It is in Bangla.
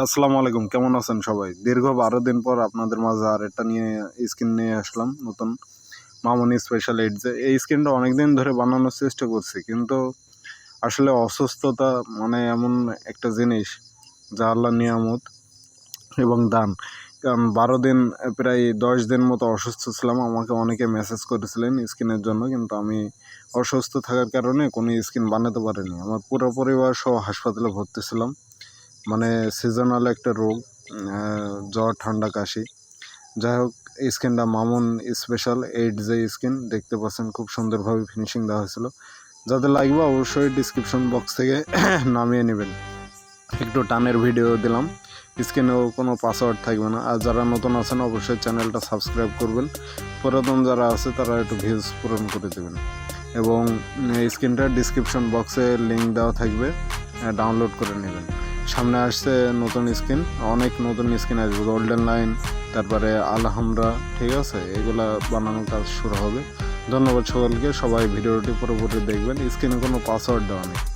আসসালামু আলাইকুম, কেমন আছেন সবাই? দীর্ঘ বারো দিন পর আপনাদের মাঝে আর একটা নিয়ে স্ক্রিন নিয়ে আসলাম, নতুন মামনি স্পেশাল এইট যে এই স্ক্রিনটা অনেক দিন ধরে বানানোর চেষ্টা করছি, কিন্তু আসলে অসুস্থতা মানে এমন একটা জিনিস যা আল্লাহ নিয়ামত এবং দান। কারণ বারো দিন, প্রায় দশ দিন মতো অসুস্থ ছিলাম, আমাকে অনেকে মেসেজ করেছিলেন স্কিনের জন্য, কিন্তু আমি অসুস্থ থাকার কারণে কোনো স্কিন বানাতে পারিনি। আমার পুরো পরিবার সহ হাসপাতালে ভর্তি ছিলাম। মানে সিজনাল একটা রোগ জ্বর, ঠান্ডা, কাশি। যাই হোক স্কিনটা মামুন স্পেশাল এইট যে স্কিন দেখতে পাচ্ছেন খুব সুন্দরভাবে ফিনিশিং দেওয়া হয়েছিল। যাদের লাগবে অবশ্যই ডিসক্রিপশন বক্স থেকে নামিয়ে নেবেন। একটু টানের ভিডিও দিলাম স্ক্রিনেও কোনো পাসওয়ার্ড থাকবে না। আর যারা নতুন আছেন, অবশ্যই চ্যানেলটা সাবস্ক্রাইব করবেন। পুরাতন যারা আছে, তারা একটু ভিউজ পূরণ করে দেবেন। এবং স্ক্রিনটার ডিসক্রিপশন বক্সে লিঙ্ক দেওয়া থাকবে ডাউনলোড করে নেবেন। সামনে আসছে নতুন স্কিন, অনেক নতুন স্কিন আসবে গোল্ডেন লাইন তারপরে আলহামরা ঠিক আছে? এগুলা বানানোর কাজ শুরু হবে। ধন্যবাদ সকলকে, সবাই ভিডিওটি পুরোপুরি দেখবেন স্ক্রিনে কোনো পাসওয়ার্ড দেওয়া নেই।